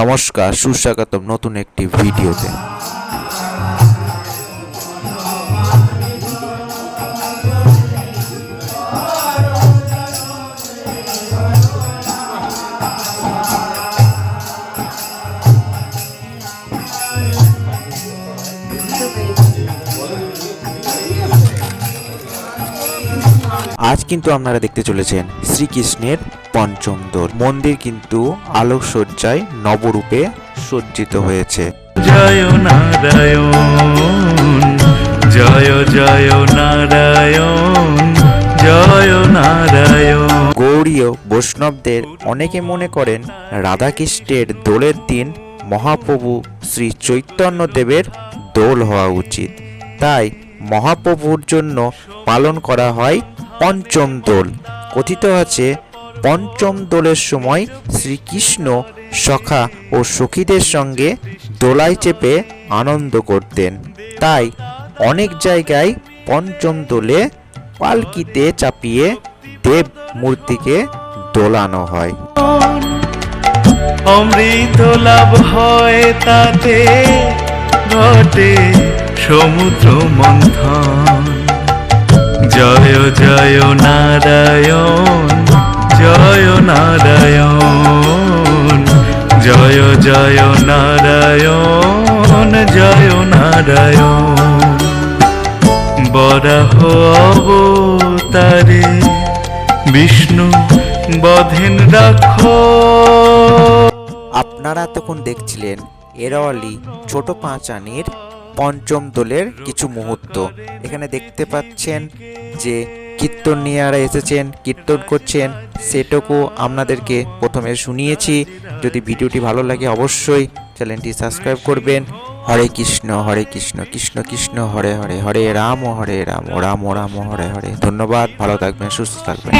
নমস্কার সুস্বাগতম নতুন একটি ভিডিওতে। আজ কিন্তু আপনারা দেখতে চলেছেন শ্রীকৃষ্ণের পঞ্চম দোল মন্দির কিন্তু আলোকসজ্জায় নবরূপে সজ্জিত হয়েছে। জয় নারায়ণ জয় জয় নারায়ণ জয় নারায়ণ। গৌড়ীয় বৈষ্ণবদের অনেকে মনে করেন রাধাকৃষ্ণের দোলের দিন মহাপ্রভু শ্রী চৈতন্য দেবের দোল হওয়া উচিত। তাই মহাপ্রভুর জন্য পালন করা হয় পঞ্চম দোল। কথিত আছে পঞ্চম দোলের সময় শ্রীকৃষ্ণ সখা ও সখীদের সঙ্গে দোলায় চেপে আনন্দ করতেন। তাই অনেক জায়গায় পঞ্চম দোলে পালকিতে চাপিয়ে দেব মূর্তিকে দোলানো হয়। অমৃত লাভ হয় তাতে, ঘটে সমুদ্র মন্থন। জয় জয় নারায়ণ জয় নারায়ণ, জয় জয় নারায়ণ জয় নারায়ণ। বরাহ অবতারে বিষ্ণু বধেন রাখো। আপনারা তখন দেখছিলেন এরাওয়ালি ছোট পাঁচানির পঞ্চম দোলের কিছু মুহূর্ত। এখানে দেখতে পাচ্ছেন যে কীর্তনিয়ারা এসেছেন, কীর্তন করছেন, সেটুকু আপনাদেরকে প্রথমে শুনিয়েছি। যদি ভিডিওটি ভালো লাগে অবশ্যই চ্যানেলটি সাবস্ক্রাইব করবেন। হরে কৃষ্ণ হরে কৃষ্ণ কৃষ্ণ কৃষ্ণ, হরে হরে হরে রাম হরে রাম রাম রাম হরে হরে। ধন্যবাদ, ভালো থাকবেন, সুস্থ থাকবেন।